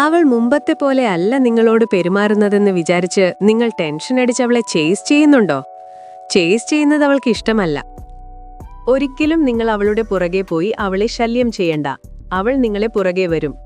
അവൾ മുമ്പത്തെ പോലെ അല്ല നിങ്ങളോട് പെരുമാറുന്നതെന്ന് വിചാരിച്ച് നിങ്ങൾ ടെൻഷൻ അടിച്ച് അവളെ ചേസ് ചെയ്യുന്നുണ്ടോ? ചേസ് ചെയ്യുന്നത് അവൾക്ക് ഇഷ്ടമല്ല. ഒരിക്കലും നിങ്ങൾ അവളുടെ പുറകെ പോയി അവളെ ശല്യം ചെയ്യണ്ട. അവൾ നിങ്ങളെ പുറകെ വരും.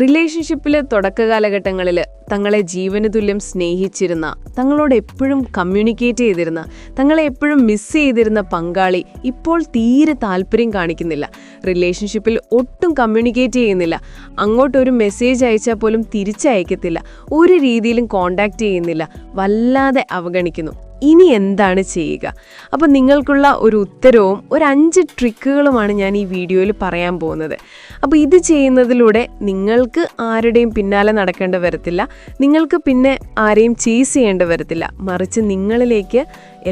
റിലേഷൻഷിപ്പിലെ തുടക്ക കാലഘട്ടങ്ങളിൽ തങ്ങളെ ജീവന് തുല്യം സ്നേഹിച്ചിരുന്ന തങ്ങളോട് എപ്പോഴും കമ്മ്യൂണിക്കേറ്റ് ചെയ്തിരുന്ന തങ്ങളെ എപ്പോഴും മിസ് ചെയ്തിരുന്ന പങ്കാളി ഇപ്പോൾ തീരെ താല്പര്യം കാണിക്കുന്നില്ല. റിലേഷൻഷിപ്പിൽ ഒട്ടും കമ്മ്യൂണിക്കേറ്റ് ചെയ്യുന്നില്ല. അങ്ങോട്ടൊരു മെസ്സേജ് അയച്ചാൽ പോലും തിരിച്ചയക്കത്തില്ല. ഒരു രീതിയിലും കോണ്ടാക്ട് ചെയ്യുന്നില്ല. വല്ലാതെ അവഗണിക്കുന്നു. ഇനി എന്താണ് ചെയ്യുക? അപ്പോൾ നിങ്ങൾക്കുള്ള ഒരു ഉത്തരവും ഒരു അഞ്ച് ട്രിക്കുകളുമാണ് ഞാൻ ഈ വീഡിയോയിൽ പറയാൻ പോകുന്നത്. അപ്പോൾ ഇത് ചെയ്യുന്നതിലൂടെ നിങ്ങൾക്ക് ആരുടെയും പിന്നാലെ നടക്കേണ്ട വരത്തില്ല. നിങ്ങൾക്ക് പിന്നെ ആരെയും ചേസ് ചെയ്യേണ്ട വരത്തില്ല. മറിച്ച് നിങ്ങളിലേക്ക്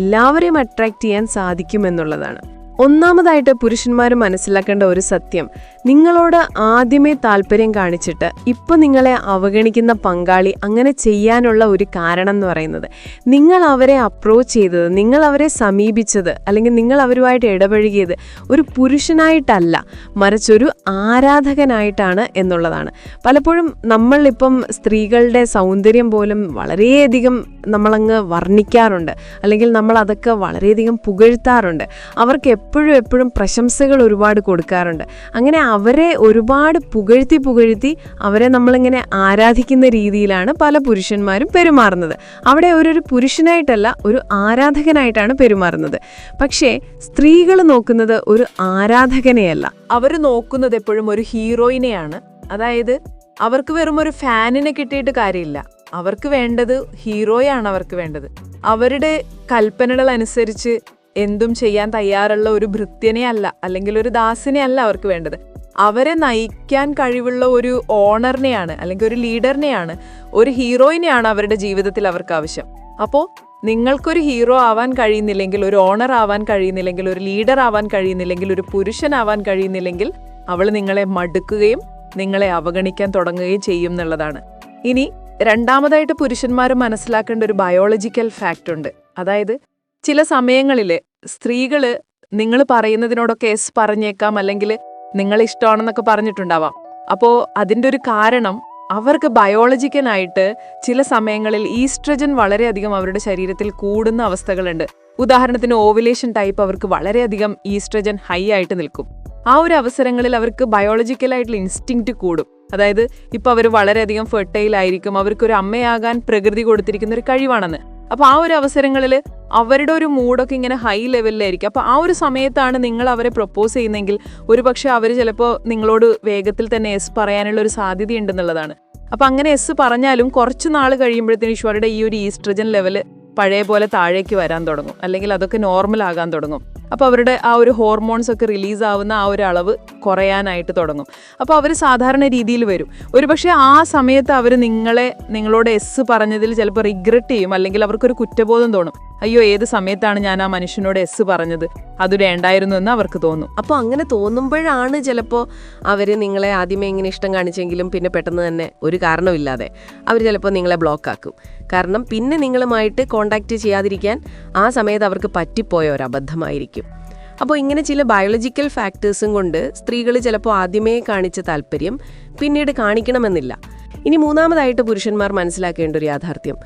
എല്ലാവരെയും അട്രാക്റ്റ് ചെയ്യാൻ സാധിക്കുമെന്നുള്ളതാണ്. ഒന്നാമതായിട്ട് പുരുഷന്മാർ മനസ്സിലാക്കേണ്ട ഒരു സത്യം. നിങ്ങളോട് ആദ്യമേ താല്പര്യം കാണിച്ചിട്ട് ഇപ്പം നിങ്ങളെ അവഗണിക്കുന്ന പങ്കാളി അങ്ങനെ ചെയ്യാനുള്ള ഒരു കാരണം എന്ന് പറയുന്നത്. നിങ്ങൾ അവരെ അപ്രോച്ച് ചെയ്തത് നിങ്ങൾ അവരെ സമീപിച്ചത് അല്ലെങ്കിൽ നിങ്ങൾ അവരുമായിട്ട് ഇടപഴകിയത് ഒരു പുരുഷനായിട്ടല്ല മറിച്ചൊരു ആരാധകനായിട്ടാണ് എന്നുള്ളതാണ്. പലപ്പോഴും നമ്മളിപ്പം സ്ത്രീകളുടെ സൗന്ദര്യം പോലും വളരെയധികം നമ്മളങ്ങ് വർണിക്കാറുണ്ട്. അല്ലെങ്കിൽ നമ്മൾ അതൊക്കെ വളരെയധികം പുകഴ്ത്താറുണ്ട്. അവർക്ക് എപ്പോഴും എപ്പോഴും പ്രശംസകൾ ഒരുപാട് കൊടുക്കാറുണ്ട്. അങ്ങനെ അവരെ ഒരുപാട് പുകഴ്ത്തി പുകഴ്ത്തി അവരെ നമ്മളിങ്ങനെ ആരാധിക്കുന്ന രീതിയിലാണ് പല പുരുഷന്മാരും പെരുമാറുന്നത്. അവിടെ ഒരു പുരുഷനായിട്ടല്ല ഒരു ആരാധകനായിട്ടാണ് പെരുമാറുന്നത്. പക്ഷേ സ്ത്രീകൾ നോക്കുന്നത് ഒരു ആരാധകനെയല്ല. അവർ നോക്കുന്നത് എപ്പോഴും ഒരു ഹീറോയിനെയാണ്. അതായത് അവർക്ക് വെറും ഒരു ഫാനിനെ കിട്ടിയിട്ട് കാര്യമില്ല. അവർക്ക് വേണ്ടത് ഹീറോയാണ് അവർക്ക് വേണ്ടത്. അവരുടെ കൽപ്പനകൾ അനുസരിച്ച് എന്തും ചെയ്യാൻ തയ്യാറുള്ള ഒരു ഭൃത്യനെ അല്ല അല്ലെങ്കിൽ ഒരു ദാസിനെ അല്ല അവർക്ക് വേണ്ടത്. അവരെ നയിക്കാൻ കഴിവുള്ള ഒരു ഓണറിനെയാണ് അല്ലെങ്കിൽ ഒരു ലീഡറിനെയാണ് ഒരു ഹീറോയിനെയാണ് അവരുടെ ജീവിതത്തിൽ അവർക്ക് ആവശ്യം. അപ്പോൾ നിങ്ങൾക്കൊരു ഹീറോ ആവാൻ കഴിയുന്നില്ലെങ്കിൽ ഒരു ഓണർ ആവാൻ കഴിയുന്നില്ലെങ്കിൽ ഒരു ലീഡർ ആവാൻ കഴിയുന്നില്ലെങ്കിൽ ഒരു പുരുഷനാവാൻ കഴിയുന്നില്ലെങ്കിൽ അവൾ നിങ്ങളെ മടുക്കുകയും നിങ്ങളെ അവഗണിക്കാൻ തുടങ്ങുകയും ചെയ്യും എന്നുള്ളതാണ്. ഇനി രണ്ടാമതായിട്ട് പുരുഷന്മാർ മനസ്സിലാക്കേണ്ട ഒരു ബയോളജിക്കൽ ഫാക്റ്റ് ഉണ്ട്. അതായത് ചില സമയങ്ങളിൽ സ്ത്രീകൾ നിങ്ങൾ പറയുന്നതിനോടൊക്കെ എസ് പറഞ്ഞേക്കാം അല്ലെങ്കിൽ നിങ്ങൾ ഇഷ്ടമാണെന്നൊക്കെ പറഞ്ഞിട്ടുണ്ടാവാം. അപ്പോൾ അതിന്റെ ഒരു കാരണം അവർക്ക് ബയോളജിക്കനായിട്ട് ചില സമയങ്ങളിൽ ഈസ്ട്രജൻ വളരെയധികം അവരുടെ ശരീരത്തിൽ കൂടുന്ന അവസ്ഥകളുണ്ട്. ഉദാഹരണത്തിന് ഓവുലേഷൻ ടൈപ്പ് അവർക്ക് വളരെയധികം ഈസ്ട്രജൻ ഹൈ ആയിട്ട് നിൽക്കും. ആ ഒരു അവസരങ്ങളിൽ അവർക്ക് ബയോളജിക്കലായിട്ടുള്ള ഇൻസ്റ്റിങ്ക്റ്റ് കൂടും. അതായത് ഇപ്പോൾ അവർ വളരെയധികം ഫെർട്ടൈൽ ആയിരിക്കും അവർക്കൊരു അമ്മയാകാൻ പ്രകൃതി കൊടുത്തിരിക്കുന്ന ഒരു കഴിവാണെന്ന്. അപ്പൊ ആ ഒരു അവസരങ്ങളിൽ അവരുടെ ഒരു മൂഡൊക്കെ ഇങ്ങനെ ഹൈ ലെവലിലായിരിക്കും അപ്പോൾ ആ ഒരു സമയത്താണ് നിങ്ങൾ അവരെ പ്രപ്പോസ് ചെയ്യുന്നതെങ്കിൽ ഒരുപക്ഷെ അവർ ചിലപ്പോൾ നിങ്ങളോട് വേഗത്തിൽ തന്നെ എസ് പറയാനുള്ള ഒരു സാധ്യതയുണ്ടെന്നുള്ളതാണ്. അപ്പോൾ അങ്ങനെ എസ് പറഞ്ഞാലും കുറച്ച് നാൾ കഴിയുമ്പോഴത്തേനും ഈശ്വരുടെ ഈ ഒരു ഈസ്ട്രജൻ ലെവൽ പഴയ പോലെ താഴേക്ക് വരാൻ തുടങ്ങും. അല്ലെങ്കിൽ അതൊക്കെ നോർമൽ ആകാൻ തുടങ്ങും. അപ്പോൾ അവരുടെ ആ ഒരു ഹോർമോൺസ് ഒക്കെ റിലീസ് ആവുന്ന ആ ഒരു അളവ് കുറയാനായിട്ട് തുടങ്ങും. അപ്പോൾ അവർ സാധാരണ രീതിയിൽ വരും. ഒരുപക്ഷെ ആ സമയത്ത് അവർ നിങ്ങളെ നിങ്ങളോട് എസ് പറഞ്ഞതിൽ ചിലപ്പോൾ റിഗ്രറ്റ് ചെയ്യും. അല്ലെങ്കിൽ അവർക്കൊരു കുറ്റബോധം തോന്നും. അയ്യോ ഏത് സമയത്താണ് ഞാൻ ആ മനുഷ്യനോട് എസ് പറഞ്ഞത്? അത് വേണ്ടായിരുന്നു എന്ന് അവർക്ക് തോന്നും. അപ്പോൾ അങ്ങനെ തോന്നുമ്പോഴാണ് ചിലപ്പോൾ അവർ നിങ്ങളെ ആദ്യമേ ഇങ്ങനെ ഇഷ്ടം കാണിച്ചെങ്കിലും പിന്നെ പെട്ടെന്ന് തന്നെ ഒരു കാരണമില്ലാതെ അവർ ചിലപ്പോൾ നിങ്ങളെ ബ്ലോക്ക് ആക്കും. കാരണം പിന്നെ നിങ്ങളുമായിട്ട് കോണ്ടാക്ട് ചെയ്യാതിരിക്കാൻ ആ സമയത്ത് അവർക്ക് പറ്റിപ്പോയ ഒരു അബദ്ധമായിരിക്കും. അപ്പോൾ ഇങ്ങനെ ചില ബയോളജിക്കൽ ഫാക്ടേഴ്സും കൊണ്ട് സ്ത്രീകൾ ചിലപ്പോൾ ആദ്യമേ കാണിച്ച താല്പര്യം പിന്നീട് കാണിക്കണമെന്നില്ല. ഇനി മൂന്നാമതായിട്ട് പുരുഷന്മാർ മനസ്സിലാക്കേണ്ട ഒരു യാഥാർത്ഥ്യം.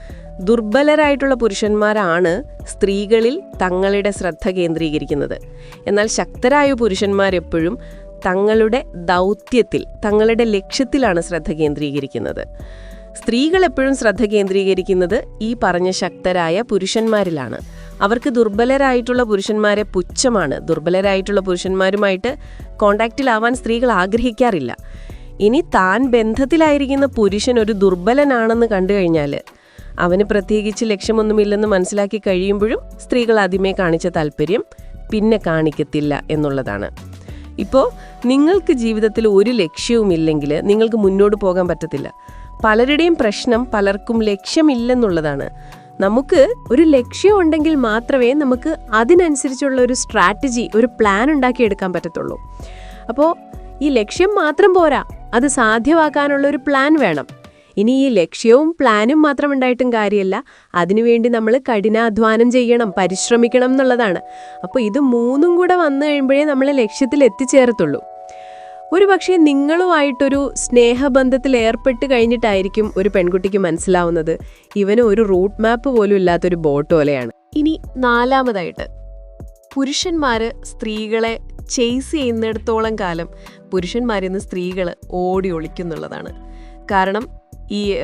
ദുർബലരായിട്ടുള്ള പുരുഷന്മാരാണ് സ്ത്രീകളിൽ തങ്ങളുടെ ശ്രദ്ധ കേന്ദ്രീകരിക്കുന്നത്. എന്നാൽ ശക്തരായ പുരുഷന്മാരെപ്പോഴും തങ്ങളുടെ ദൗത്യത്തിൽ തങ്ങളുടെ ലക്ഷ്യത്തിലാണ് ശ്രദ്ധ കേന്ദ്രീകരിക്കുന്നത്. സ്ത്രീകൾ എപ്പോഴും ശ്രദ്ധ കേന്ദ്രീകരിക്കുന്നത് ഈ പറഞ്ഞ ശക്തരായ പുരുഷന്മാരിലാണ്. അവർക്ക് ദുർബലരായിട്ടുള്ള പുരുഷന്മാരെ പുച്ഛമാണ്. ദുർബലരായിട്ടുള്ള പുരുഷന്മാരുമായിട്ട് കോണ്ടാക്റ്റിലാവാൻ സ്ത്രീകൾ ആഗ്രഹിക്കാറില്ല. ഇനി താൻ ബന്ധത്തിലായിരിക്കുന്ന പുരുഷൻ ഒരു ദുർബലനാണെന്ന് കണ്ടു കഴിഞ്ഞാൽ അവന് പ്രത്യേകിച്ച് ലക്ഷ്യമൊന്നുമില്ലെന്ന് മനസ്സിലാക്കി കഴിയുമ്പോഴും സ്ത്രീകൾ ആദ്യമേ കാണിച്ച താല്പര്യം പിന്നെ കാണിക്കത്തില്ല എന്നുള്ളതാണ്. ഇപ്പോൾ നിങ്ങൾക്ക് ജീവിതത്തിൽ ഒരു ലക്ഷ്യവുമില്ലെങ്കിൽ നിങ്ങൾക്ക് മുന്നോട്ട് പോകാൻ പറ്റത്തില്ല. പലരുടെയും പ്രശ്നം പലർക്കും ലക്ഷ്യമില്ലെന്നുള്ളതാണ്. നമുക്ക് ഒരു ലക്ഷ്യം ഉണ്ടെങ്കിൽ മാത്രമേ നമുക്ക് അതിനനുസരിച്ചുള്ള ഒരു സ്ട്രാറ്റജി ഒരു പ്ലാൻ ഉണ്ടാക്കിയെടുക്കാൻ പറ്റത്തുള്ളൂ. അപ്പോൾ ഈ ലക്ഷ്യം മാത്രം പോരാ. അത് സാധ്യമാക്കാനുള്ള ഒരു പ്ലാൻ വേണം. ഇനി ഈ ലക്ഷ്യവും പ്ലാനും മാത്രം ഉണ്ടായിട്ടും കാര്യമല്ല അതിനുവേണ്ടി നമ്മൾ കഠിനാധ്വാനം ചെയ്യണം പരിശ്രമിക്കണം എന്നുള്ളതാണ്. അപ്പോൾ ഇത് മൂന്നും കൂടെ വന്നു കഴിയുമ്പോഴേ നമ്മൾ ലക്ഷ്യത്തിൽ എത്തിച്ചേരത്തുള്ളൂ. ഒരുപക്ഷെ നിങ്ങളുമായിട്ടൊരു സ്നേഹബന്ധത്തിൽ ഏർപ്പെട്ട് കഴിഞ്ഞിട്ടായിരിക്കും ഒരു പെൺകുട്ടിക്ക് മനസ്സിലാവുന്നത്. ഇവന് ഒരു റൂട്ട് മാപ്പ് പോലും ഇല്ലാത്തൊരു ബോട്ട് പോലെയാണ്. ഇനി നാലാമതായിട്ട്. പുരുഷന്മാര് സ്ത്രീകളെ ചേസ് ചെയ്യുന്നിടത്തോളം കാലം പുരുഷന്മാരിൽ നിന്ന് സ്ത്രീകൾ ഓടി ഒളിക്കുന്നുള്ളതാണ്. കാരണം ഈ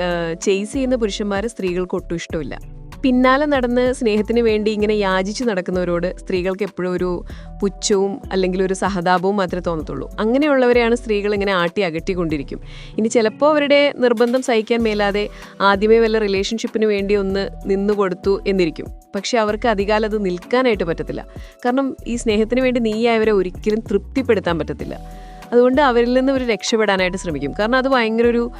ചേസ് ചെയ്യുന്ന പുരുഷന്മാർ സ്ത്രീകൾക്ക് ഒട്ടും ഇഷ്ടമില്ല. പിന്നാലെ നടന്ന് സ്നേഹത്തിന് വേണ്ടി ഇങ്ങനെ യാചിച്ചു നടക്കുന്നവരോട് സ്ത്രീകൾക്ക് എപ്പോഴും ഒരു പുച്ഛവും അല്ലെങ്കിൽ ഒരു സഹതാപവും മാത്രമേ തോന്നത്തുള്ളൂ. അങ്ങനെയുള്ളവരെയാണ് സ്ത്രീകൾ ഇങ്ങനെ ആട്ടി അകറ്റിക്കൊണ്ടിരിക്കും. ഇനി ചിലപ്പോൾ അവരുടെ നിർബന്ധം സഹിക്കാൻ മേലാതെ ആദ്യമേ വല്ല റിലേഷൻഷിപ്പിന് വേണ്ടി ഒന്ന് നിന്നു കൊടുത്തു എന്നിരിക്കും. പക്ഷെ അവർക്ക് അധികാലം അത് നിൽക്കാനായിട്ട് പറ്റത്തില്ല. കാരണം ഈ സ്നേഹത്തിന് വേണ്ടി നീയായവരെ ഒരിക്കലും തൃപ്തിപ്പെടുത്താൻ പറ്റത്തില്ല. അതുകൊണ്ട് അവരിൽ നിന്ന് ഒരു രക്ഷപ്പെടാനായിട്ട് ശ്രമിക്കും. കാരണം അത് ഭയങ്കര ഒരു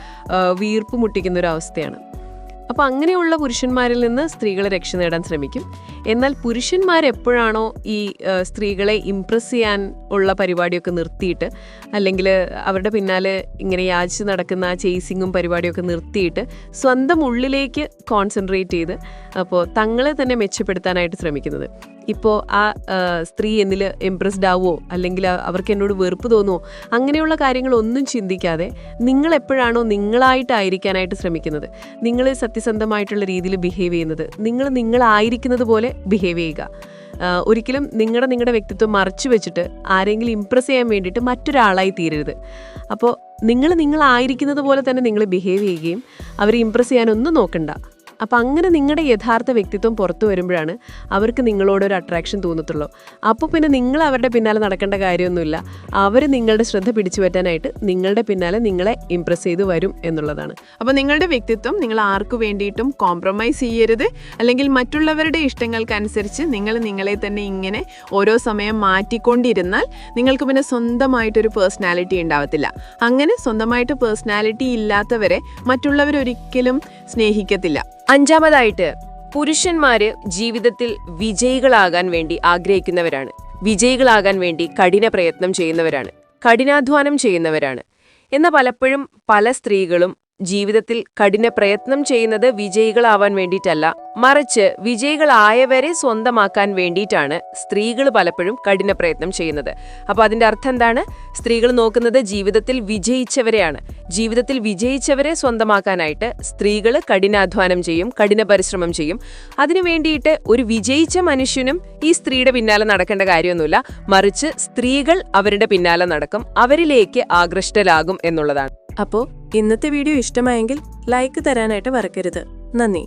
വീർപ്പ് മുട്ടിക്കുന്ന ഒരു അവസ്ഥയാണ്. അപ്പോൾ അങ്ങനെയുള്ള പുരുഷന്മാരിൽ നിന്ന് സ്ത്രീകൾ രക്ഷ നേടാൻ ശ്രമിക്കും. എന്നാൽ പുരുഷന്മാരെപ്പോഴാണോ ഈ സ്ത്രീകളെ ഇംപ്രസ് ചെയ്യാൻ ഉള്ള പരിപാടിയൊക്കെ നിർത്തിയിട്ട് അല്ലെങ്കിൽ അവരുടെ പിന്നാലെ ഇങ്ങനെ യാചിച്ച് നടക്കുന്ന ചേസിങ്ങും പരിപാടിയൊക്കെ നിർത്തിയിട്ട് സ്വന്തം ഉള്ളിലേക്ക് കോൺസെൻട്രേറ്റ് ചെയ്ത് അപ്പോൾ തങ്ങളെ തന്നെ മെച്ചപ്പെടുത്താനായിട്ട് ശ്രമിക്കുന്നത്. ഇപ്പോൾ ആ സ്ത്രീ എന്നിൽ ഇംപ്രസ്ഡ് ആവുമോ അല്ലെങ്കിൽ അവർക്ക് എന്നോട് വെറുപ്പ് തോന്നുമോ അങ്ങനെയുള്ള കാര്യങ്ങളൊന്നും ചിന്തിക്കാതെ നിങ്ങൾ എപ്പോഴാണോ നിങ്ങളായിട്ടായിരിക്കാനായിട്ട് ശ്രമിക്കുന്നത്. നിങ്ങൾ സത്യസന്ധമായിട്ടുള്ള രീതിയിൽ ബിഹേവ് ചെയ്യുന്നത് നിങ്ങൾ നിങ്ങളായിരിക്കുന്നത് പോലെ ബിഹേവ് ചെയ്യുക. ഒരിക്കലും നിങ്ങളുടെ നിങ്ങളുടെ വ്യക്തിത്വം മറച്ചു വെച്ചിട്ട് ആരെങ്കിലും ഇമ്പ്രസ് ചെയ്യാൻ വേണ്ടിയിട്ട് മറ്റൊരാളായി തീരരുത്. അപ്പോൾ നിങ്ങൾ നിങ്ങളായിരിക്കുന്നത് പോലെ തന്നെ നിങ്ങൾ ബിഹേവ് ചെയ്യുകയും അവരെ ഇമ്പ്രസ് ചെയ്യാനൊന്നും നോക്കണ്ട. അപ്പം അങ്ങനെ നിങ്ങളുടെ യഥാർത്ഥ വ്യക്തിത്വം പുറത്തു വരുമ്പോഴാണ് അവർക്ക് നിങ്ങളോടൊരു അട്രാക്ഷൻ തോന്നത്തുള്ളൂ. അപ്പോൾ പിന്നെ നിങ്ങൾ അവരുടെ പിന്നാലെ നടക്കേണ്ട കാര്യമൊന്നുമില്ല. അവർ നിങ്ങളുടെ ശ്രദ്ധ പിടിച്ചു പറ്റാനായിട്ട് നിങ്ങളുടെ പിന്നാലെ നിങ്ങളെ ഇമ്പ്രസ് ചെയ്ത് വരും എന്നുള്ളതാണ്. അപ്പോൾ നിങ്ങളുടെ വ്യക്തിത്വം നിങ്ങൾ ആർക്കു വേണ്ടിയിട്ടും കോംപ്രമൈസ് ചെയ്യരുത്. അല്ലെങ്കിൽ മറ്റുള്ളവരുടെ ഇഷ്ടങ്ങൾക്കനുസരിച്ച് നിങ്ങൾ നിങ്ങളെ തന്നെ ഇങ്ങനെ ഓരോ സമയം മാറ്റിക്കൊണ്ടിരുന്നാൽ നിങ്ങൾക്ക് പിന്നെ സ്വന്തമായിട്ടൊരു പേഴ്സണാലിറ്റി ഉണ്ടാവത്തില്ല. അങ്ങനെ സ്വന്തമായിട്ട് പേഴ്സണാലിറ്റി ഇല്ലാത്തവരെ മറ്റുള്ളവരൊരിക്കലും സ്നേഹിക്കത്തില്ല. അഞ്ചാമതായിട്ട് പുരുഷന്മാര് ജീവിതത്തിൽ വിജയികളാകാൻ വേണ്ടി ആഗ്രഹിക്കുന്നവരാണ്. വിജയികളാകാൻ വേണ്ടി കഠിന പ്രയത്നം ചെയ്യുന്നവരാണ്. കഠിനാധ്വാനം ചെയ്യുന്നവരാണ്. എന്ന പലപ്പോഴും പല സ്ത്രീകളും ജീവിതത്തിൽ കഠിന പ്രയത്നം ചെയ്യുന്നത് വിജയികളാവാൻ വേണ്ടിയിട്ടല്ല. മറിച്ച് വിജയികളായവരെ സ്വന്തമാക്കാൻ വേണ്ടിയിട്ടാണ് സ്ത്രീകൾ പലപ്പോഴും കഠിന പ്രയത്നം ചെയ്യുന്നത്. അപ്പോൾ അതിന്റെ അർത്ഥം എന്താണ്? സ്ത്രീകൾ നോക്കുന്നത് ജീവിതത്തിൽ വിജയിച്ചവരെയാണ്. ജീവിതത്തിൽ വിജയിച്ചവരെ സ്വന്തമാക്കാനായിട്ട് സ്ത്രീകൾ കഠിനാധ്വാനം ചെയ്യും കഠിന പരിശ്രമം ചെയ്യും. അതിനു വേണ്ടിയിട്ട് ഒരു വിജയിച്ച മനുഷ്യനും ഈ സ്ത്രീയുടെ പിന്നാലെ നടക്കേണ്ട കാര്യമൊന്നുമില്ല. മറിച്ച് സ്ത്രീകൾ അവരുടെ പിന്നാലെ നടക്കും അവരിലേക്ക് ആകൃഷ്ടരാകും എന്നുള്ളതാണ്. അപ്പോൾ ഇന്നത്തെ വീഡിയോ ഇഷ്ടമായെങ്കിൽ ലൈക്ക് തരാനായിട്ട് മറക്കരുത്. നന്ദി.